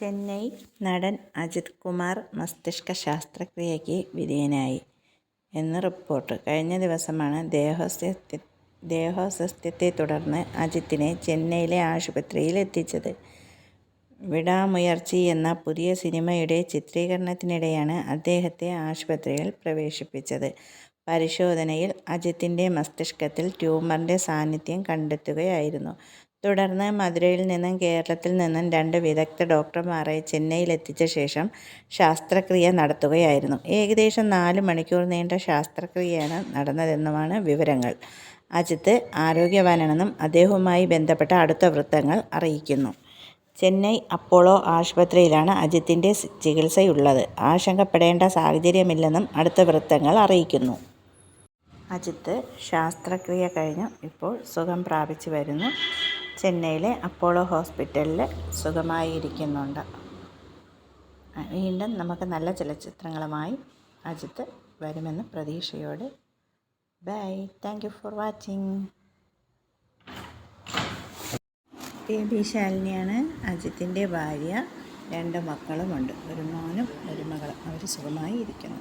ചെന്നൈ നടൻ അജിത് കുമാർ മസ്തിഷ്ക ശസ്ത്രക്രിയയ്ക്ക് വിധേയനായി. എന്ന് റിപ്പോർട്ട്. കഴിഞ്ഞ ദിവസമാണ് ദേഹസ്വസ്ഥ ദേഹസ്വസ്ഥ്യത്തെ തുടർന്ന് അജിത്തിനെ ചെന്നൈയിലെ ആശുപത്രിയിൽ എത്തിച്ചത്. വിടാമുയർച്ചി എന്ന പുതിയ സിനിമയുടെ ചിത്രീകരണത്തിനിടെയാണ് അദ്ദേഹത്തെ ആശുപത്രിയിൽ പ്രവേശിപ്പിച്ചത്. പരിശോധനയിൽ അജിത്തിന്റെ മസ്തിഷ്കത്തിൽ ട്യൂമറിന്റെ സാന്നിധ്യം കണ്ടെത്തുകയായിരുന്നു. തുടർന്ന് മധുരയിൽ നിന്നും കേരളത്തിൽ നിന്നും രണ്ട് വിദഗ്ധ ഡോക്ടർമാരെ ചെന്നൈയിലെത്തിച്ച ശേഷം ശാസ്ത്രക്രിയ നടത്തുകയായിരുന്നു. ഏകദേശം നാല് മണിക്കൂർ നീണ്ട ശാസ്ത്രക്രിയയാണ് നടന്നതെന്നുമാണ് വിവരങ്ങൾ. അജിത്ത് ആരോഗ്യവാനാണെന്നും അദ്ദേഹവുമായി ബന്ധപ്പെട്ട അടുത്ത വൃത്തങ്ങൾ അറിയിക്കുന്നു. ചെന്നൈ അപ്പോളോ ആശുപത്രിയിലാണ് അജിത്തിന്റെ ചികിത്സയുള്ളത്. ആശങ്കപ്പെടേണ്ട സാഹചര്യമില്ലെന്നും അടുത്ത വൃത്തങ്ങൾ അറിയിക്കുന്നു. അജിത്ത് ശാസ്ത്രക്രിയ കഴിഞ്ഞു ഇപ്പോൾ സുഖം പ്രാപിച്ചു വരുന്നു. ചെന്നൈയിലെ അപ്പോളോ ഹോസ്പിറ്റലിൽ സുഖമായി ഇരിക്കുന്നുണ്ട് വീണ്ടും നമുക്ക് നല്ല ചലച്ചിത്രങ്ങളുമായി അജിത്ത് വരുമെന്ന് പ്രതീക്ഷയോടെ. Bye thank you for watching baby ശാലിനിയാണ് അജിത്തിന്റെ ഭാര്യ. രണ്ട് മക്കളുമുണ്ട്. ഒരു മോനും ഒരു മകളും. അവർ സുഖമായി ഇരിക്കുന്നു